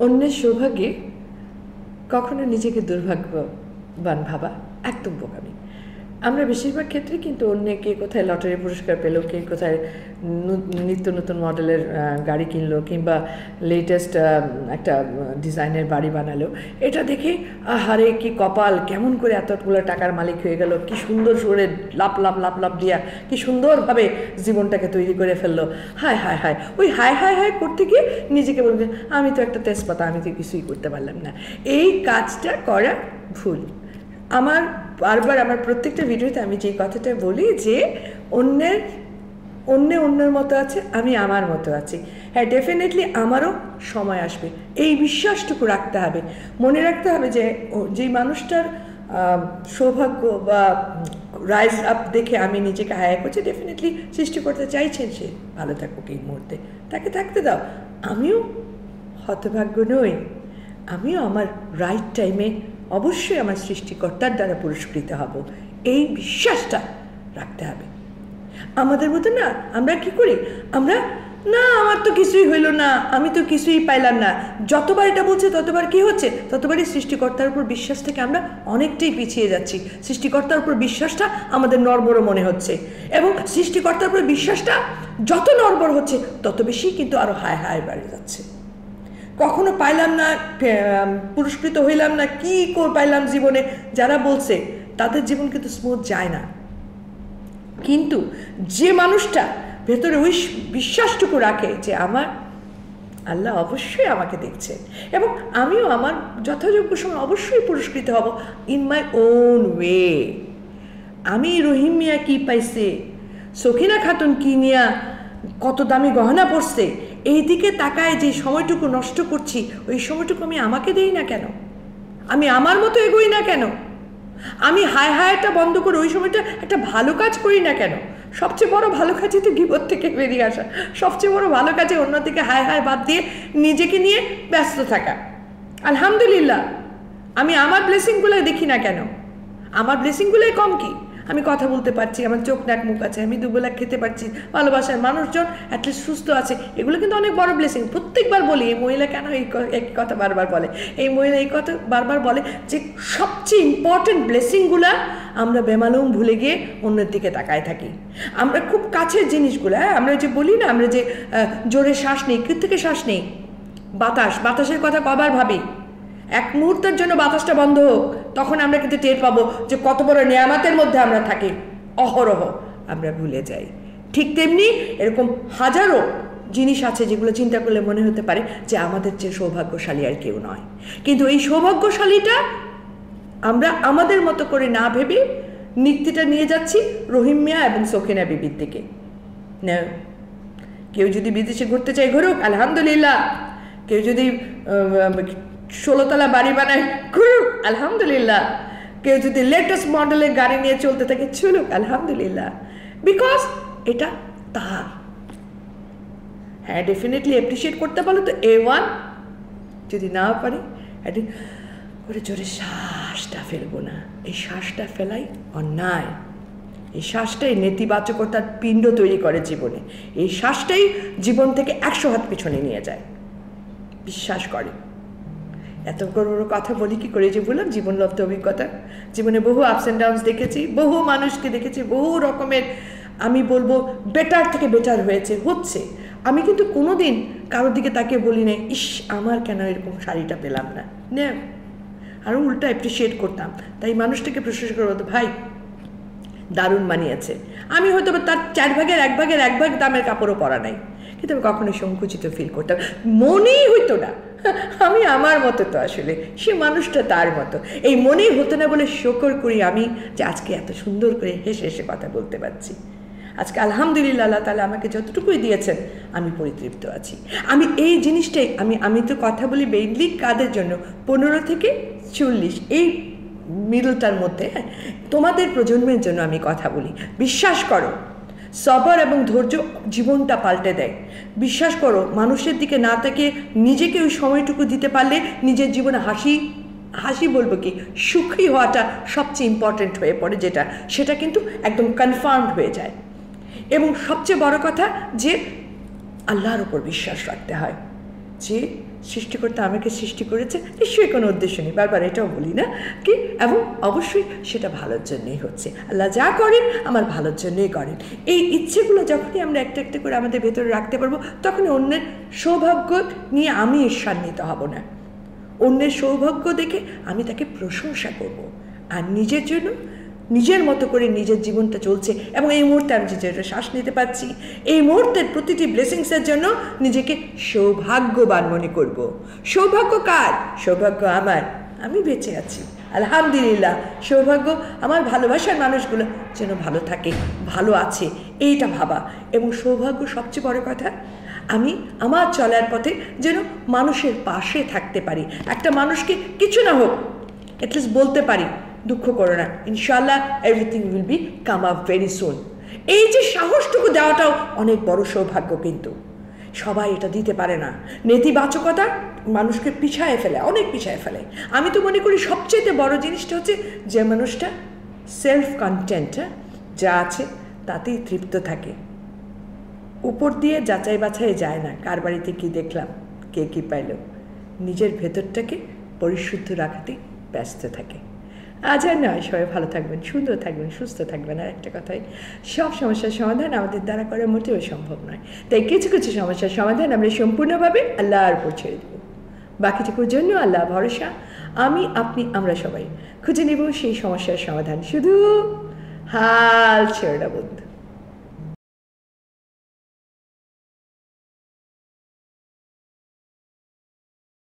অন্যের সৌভাগ্যে কখনো নিজেকে দুর্ভাগ্যবান ভাবা একদম বোকামি। আমরা বেশিরভাগ ক্ষেত্রে কিন্তু অন্য কে কোথায় লটারি পুরস্কার পেল, কে কোথায় নিত্য নতুন মডেলের গাড়ি কিনলো, কিংবা লেটেস্ট একটা ডিজাইনের বাড়ি বানালো, এটা দেখে আহারে কি কপাল, কেমন করে এতগুলো টাকার মালিক হয়ে গেল, কি সুন্দর সুরে লাপ লাপ লাপ লাপ দিয়া, কি সুন্দরভাবে জীবনটাকে তৈরি করে ফেলল। হায় হায় হায়, ওই হায় হায় হায় করতে গিয়ে নিজেকে বলবে, আমি তো একটা তেজপাতা, আমি তো কিছুই করতে পারলাম না। এই কাজটা করা ভুল। আমার বারবার আমার প্রত্যেকটা ভিডিওতে আমি যে কথাটা বলি যে অন্যের, অন্য অন্যের মতো আছে, আমি আমার মতো আছি। হ্যাঁ ডেফিনেটলি আমারও সময় আসবে। এই বিশ্বাসটুকু রাখতে হবে। মনে রাখতে হবে যে যেই মানুষটার সৌভাগ্য বা রাইজ আপ দেখে আমি নিজেকে হায়া করছি ডেফিনেটলি সৃষ্টি করতে চাইছেন সে। ভালো থাকুক এই মুহূর্তে। তাকে থাকতে দাও। আমিও হতভাগ্য নই। আমিও আমার রাইট টাইমে অবশ্যই আমার সৃষ্টিকর্তার দ্বারা পুরস্কৃত হব। এই বিশ্বাসটা রাখতে হবে। আমাদের মতো না, আমরা কি করি? আমরা, না, আমার তো কিছুই হইল না, আমি তো কিছুই পাইলাম না। যতবার এটা বলছে, ততবার কি হচ্ছে? ততবারই সৃষ্টিকর্তার উপর বিশ্বাস থেকে আমরা অনেকটাই পিছিয়ে যাচ্ছি। সৃষ্টিকর্তার উপর বিশ্বাসটা আমাদের নরবর মনে হচ্ছে। এবং সৃষ্টিকর্তার উপর বিশ্বাসটা যত নরবর হচ্ছে, তত বেশি কিন্তু আরও হায় হায় বেড়ে যাচ্ছে। কখনো পাইলাম না পুরস্কৃত হইলাম না, কি পাইলাম জীবনে? যারা বলছে, তাদের জীবন কিন্তু স্মুথ যায় না। কিন্তু যে মানুষটা ভেতরে ওই বিশ্বাসটুকু রাখে যে আমার, আল্লাহ অবশ্যই আমাকে দেখছেন এবং আমিও আমার যথাযোগ্য সময় অবশ্যই পুরস্কৃত হব ইন মাই ওন ওয়ে আমি রহিম মিয়া কী পাইছে? সখিনা খাতুন কি নিয়া কত দামি গহনা পড়ছে এই দিকে তাকায় যে সময়টুকু নষ্ট করছি, ওই সময়টুকু আমি আমাকে দেই না কেন? আমি আমার মতো এগোই না কেন? আমি হায় হায়টা বন্ধ করে ওই সময়টা একটা ভালো কাজ করি না কেন? সবচেয়ে বড় ভালো কাজই তো গিবর থেকে বেরিয়ে আসা। সবচেয়ে বড় ভালো কাজে অন্যদিকে হায় হায় বাদ দিয়ে নিজেকে নিয়ে ব্যস্ত থাকা। আলহামদুলিল্লাহ, আমি আমার ব্লেসিংগুলো দেখি না কেন? আমার ব্লেসিংগুলোই কম কি? আমি কথা বলতে পারছি, আমার চোখ নাক মুখ আছে, আমি দুবেলা খেতে পারছি, ভালোবাসার মানুষজন অ্যাটলিস্ট সুস্থ আছে। এগুলো কিন্তু অনেক বড় ব্লেসিং প্রত্যেকবার বলি, এই মহিলা কেন এই এক কথা বারবার বলে? এই মহিলা এই কথা বারবার বলে যে সবচেয়ে ইম্পর্টেন্ট ব্লেসিংগুলো আমরা বেমালুম ভুলে গিয়ে অন্যের দিকে তাকায় থাকি। আমরা খুব কাছের জিনিসগুলো হ্যাঁ আমরা যে বলি না, আমরা যে জোরে শ্বাস নেই থেকে শ্বাস নেই। বাতাস, বাতাসের কথা কবার ভাবি। এক মুহূর্তের জন্য বাতাসটা বন্ধ হোক, তখন আমরা কিন্তু টের পাবো যে কত বড় নেয়ামাতের মধ্যে আমরা থাকি। অহরহ আমরা ভুলে যাই। ঠিক তেমনি এরকম হাজারো জিনিস আছে যেগুলো চিন্তা করলে মনে হতে পারে যে আমাদের চেয়ে সৌভাগ্যশালী আর কেউ নয়। কিন্তু এই সৌভাগ্যশালীটা আমরা আমাদের মতো করে না ভেবে নিক্তিটা নিয়ে যাচ্ছি রহিম মিয়া এবং সখিনা বিবির দিকে। কেউ যদি বিদেশে ঘুরতে চায়, ঘুরুক, আলহামদুলিল্লাহ। কেউ যদি ষোলোতলা বাড়ি বানায় করুক আলহামদুলিল্লাহ। কেউ যদি লেটেস্ট মডেলের গাড়ি নিয়ে চলতে থাকে, চলুক, আলহামদুলিল্লাহ। বিকজ এটা তার। হ্যাঁ ডেফিনেটলি অ্যাপ্রিসিয়েট করতে পারো তো এ ওয়ান যদি না পারি করে জোরে শ্বাসটা ফেলব না। এই শ্বাসটা ফেলাই অন্যায়। এই শ্বাসটাই নেতিবাচকতার পিণ্ড তৈরি করে জীবনে। এই শ্বাসটাই জীবন থেকে একশো হাত পিছনে নিয়ে যায়। বিশ্বাস করে এত বড় বড় কথা বলি কি করে যে বললাম? জীবন লব্ধ অভিজ্ঞতা। জীবনে বহু আপস অ্যান্ড ডাউনস দেখেছি, বহু মানুষকে দেখেছি, বহু রকমের, আমি বলব বেটার থেকে বেটার হয়েছে, হচ্ছে। আমি কিন্তু কোনো দিন কারোর দিকে তাকে বলি না ইস, আমার কেন এরকম শাড়িটা পেলাম না? নে। আরও উল্টা অ্যাপ্রিসিয়েট করতাম। তাই মানুষটাকে প্রশংসা করব, ভাই, দারুণ মানিয়েছে। আমি হয়তো তার চার ভাগের, এক ভাগের, এক ভাগ দামের কাপড়ও পরা নাই। কিন্তু আমি কখনোই সংকুচিত ফিল করতাম মনেই হইতো না। আমি আমার মতো তো আসলে। সে মানুষটা তার মতো। এই মনেই হতো না বলে শকর করি আমি যে আজকে এত সুন্দর করে হেসে হেসে কথা বলতে পারছি। আজকে আলহামদুলিল্লাহ আল্লাহ তালা আমাকে যতটুকুই দিয়েছেন, আমি পরিতৃপ্ত আছি। আমি এই জিনিসটাই, আমি আমি তো কথা বলি বেইনলি কাদের জন্য? পনেরো থেকে চল্লিশ, এই মিডলটার মধ্যে হ্যাঁ? তোমাদের প্রজন্মের জন্য আমি কথা বলি। বিশ্বাস করো। সবর এবং ধৈর্য জীবনটা পাল্টে দেয়। বিশ্বাস করো, মানুষের দিকে না থেকে নিজেকে ওই সময়টুকু দিতে পারলে নিজের জীবনে হাসি হাসি বলব কি, সুখী হওয়াটা সবচেয়ে ইম্পর্ট্যান্ট হয়ে পড়ে যেটা, সেটা কিন্তু একদম কনফার্মড হয়ে যায়। এবং সবচেয়ে বড় কথা যে, আল্লাহর উপর বিশ্বাস রাখতে হয়। যে সৃষ্টিকর্তা আমাকে সৃষ্টি করেছে, নিশ্চয়ই কোনো উদ্দেশ্য নেই। বারবার এটাও বলি না কি? এবং অবশ্যই সেটা ভালোর জন্যই হচ্ছে। আল্লাহ যা করেন, আমার ভালোর জন্যই করেন। এই ইচ্ছেগুলো যখনই আমরা একটা একটা করে আমাদের ভেতরে রাখতে পারব তখন অন্যের সৌভাগ্য নিয়ে আমি ঈর্ষান্বিত হব না। অন্যের সৌভাগ্য দেখে আমি তাকে প্রশংসা করব। আর নিজের জন্য নিজের মতো করে নিজের জীবনটা চলছে এবং এই মুহূর্তে আমি যেটা শ্বাস নিতে পারছি, এই মুহূর্তের প্রতিটি ব্লেসিংসের জন্য নিজেকে সৌভাগ্যবান মনে করব। সৌভাগ্য কার? সৌভাগ্য আমার। আমি বেঁচে আছি। আলহামদুলিল্লাহ, সৌভাগ্য আমার ভালোবাসার মানুষগুলো যেন ভালো থাকে, ভালো আছে, এইটা ভাবা। এবং সৌভাগ্য সবচেয়ে বড় কথা, আমি আমার চলার পথে যেন মানুষের পাশে থাকতে পারি। একটা মানুষকে কিছু না হোক অ্যাটলিস্ট বলতে পারি দুঃখ করো না। ইনশাল্লাহ everything will be come up very soon এই যে সাহসটুকু দেওয়াটাও অনেক বড় সৌভাগ্য কিন্তু। সবাই এটা দিতে পারে না। নেতিবাচকতা মানুষকে পিছায় ফেলে, অনেক পিছায় ফেলে। আমি তো মনে করি সবচেয়ে বড় জিনিসটা হচ্ছে যে মানুষটা সেলফ কন্টেন্ট যা আছে তাতেই তৃপ্ত থাকে। উপর দিয়ে যাচাই বাছাই যায় না কার বাড়িতে কী দেখলাম, কে কী পাইল। নিজের ভেতরটাকে পরিশুদ্ধ রাখাতেই ব্যস্ত থাকে। আজ আর নয়, সবাই ভালো থাকবেন, সুন্দর থাকবেন, সুস্থ থাকবেন। আর একটা কথাই, সব সমস্যার সমাধান আমাদের দ্বারা করা মোটেও সম্ভব নয়। তাই কিছু কিছু সমস্যার সমাধান আমরা সম্পূর্ণভাবে আল্লাহর উপর ছেড়ে দেবো। বাকিটুকুর জন্য আল্লাহ ভরসা, আমি, আপনি, আমরা সবাই খুঁজে নেব সেই সমস্যার সমাধান। শুধু হাল ছেড়ে বন্ধু।